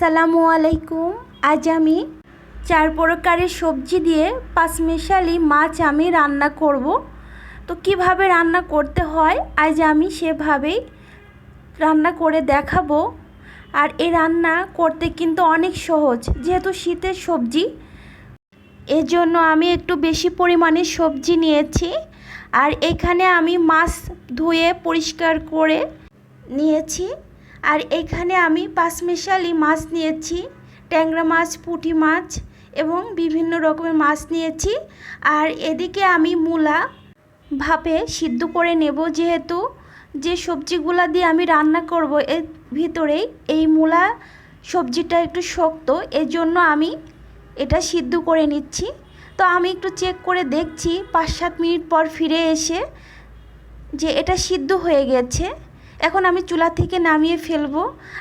আসসালামু আলাইকুম। আজ আমি চার প্রকারের সবজি দিয়ে পাঁচমিশালি মাছ আমি রান্না করব। তো কীভাবে রান্না করতে হয়, আজ আমি সেভাবেই রান্না করে দেখাবো। আর এই রান্না করতে কিন্তু অনেক সহজ, যেহেতু শীতের সবজি। এজন্য আমি একটু বেশি পরিমাণে সবজি নিয়েছি। আর এখানে আমি মাছ ধুয়ে পরিষ্কার করে নিয়েছি। আর এখানে আমি পাঁচমিশালি মাছ নিয়েছি, ট্যাংরা মাছ, পুঁটি মাছ এবং বিভিন্ন রকমের মাছ নিয়েছি। আর এদিকে আমি মূলা ভাপে সিদ্ধ করে নেব যেহেতু যে সবজিগুলা দিয়ে আমি রান্না করব এর ভিতরেই এই মূলা সবজিটা একটু শক্ত, এজন্য আমি এটা সিদ্ধ করে নিচ্ছি। তো আমি একটু চেক করে দেখছি, পাঁচ সাত মিনিট পর ফিরে এসে যে এটা সিদ্ধ হয়ে গেছে। এখন আমি চুলা থেকে নামিয়ে ফেলব।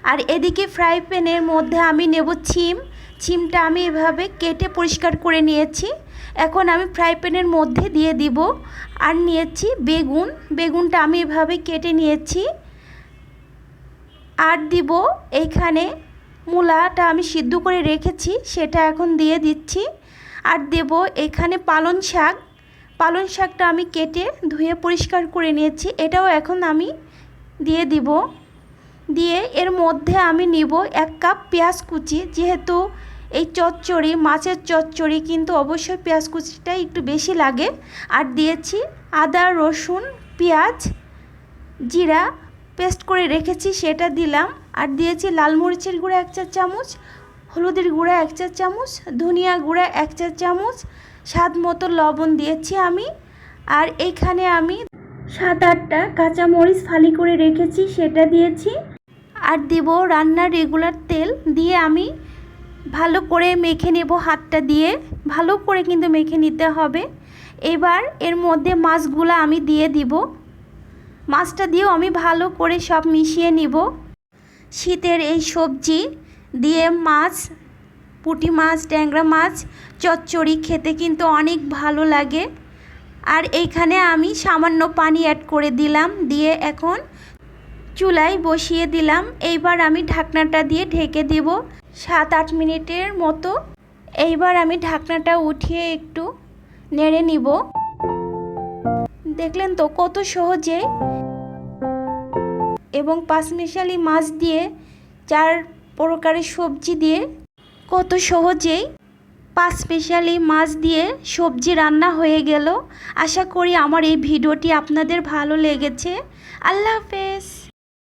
আর এদিকে ফ্রাই প্যানের মধ্যে আমি নেব ছিম। ছিমটা আমি এভাবে কেটে পরিষ্কার করে নিয়েছি। এখন আমি ফ্রাই প্যানের মধ্যে দিয়ে দিব। আর নিয়েছি বেগুন। বেগুনটা আমি এভাবে কেটে নিয়েছি। আর দিব এইখানে মূলাটা আমি সিদ্ধ করে রেখেছি, সেটা এখন দিয়ে দিচ্ছি। আর দেব এখানে পালং শাক। পালং শাকটা আমি কেটে ধুয়ে পরিষ্কার করে নিয়েছি। এটাও এখন আমি দিয়ে দিব। দিয়ে এর মধ্যে আমি নিব এক কাপ পেঁয়াজ কুচি। যেহেতু এই চচ্চড়ি, মাছের চচ্চড়ি কিন্তু অবশ্যই পেঁয়াজ কুচিটা একটু বেশি লাগে। আর দিয়েছি আদা, রসুন, পেঁয়াজ, জিরা পেস্ট করে রেখেছি, সেটা দিলাম। আর দিয়েছি লাল মরিচের গুঁড়া এক চা চামচ, হলুদের গুঁড়া এক চা চামচ, ধনিয়া গুঁড়া এক চা চামচ, স্বাদ মতো লবণ দিয়েছি আমি। আর এইখানে আমি সাত আটটা কাঁচা মরিচ ফালি করে রেখেছি, সেটা দিয়েছি। আর দিব রান্নার রেগুলার তেল দিয়ে আমি ভালো করে মেখে নেব হাতটা দিয়ে। ভালো করে কিন্তু মেখে নিতে হবে। এবার এর মধ্যে মাছগুলো আমি দিয়ে দিব। মাছটা দিয়েও আমি ভালো করে সব মিশিয়ে নিব। শীতের এই সবজি দিয়ে মাছ, পুঁটি মাছ, ট্যাংরা মাছ, চচ্চড়ি খেতে কিন্তু অনেক ভালো লাগে। আর এইখানে আমি সামান্য পানি অ্যাড করে দিলাম, দিয়ে এখন চুলায় বসিয়ে দিলাম। এইবার আমি ঢাকনাটা দিয়ে ঢেকে দিব সাত আট মিনিটের মতো। এইবার আমি ঢাকনাটা উঠিয়ে একটু নেড়ে নিব। দেখলেন তো কত সহজে? এবং পাঁচমিশালি মাছ দিয়ে, চার প্রকারের সবজি দিয়ে কত সহজেই পাঁচ স্পেশালি মাছ দিয়ে সবজি রান্না হয়ে গেল। আশা করি আমার এই ভিডিওটি আপনাদের ভালো লেগেছে। আল্লাহ হাফেজ।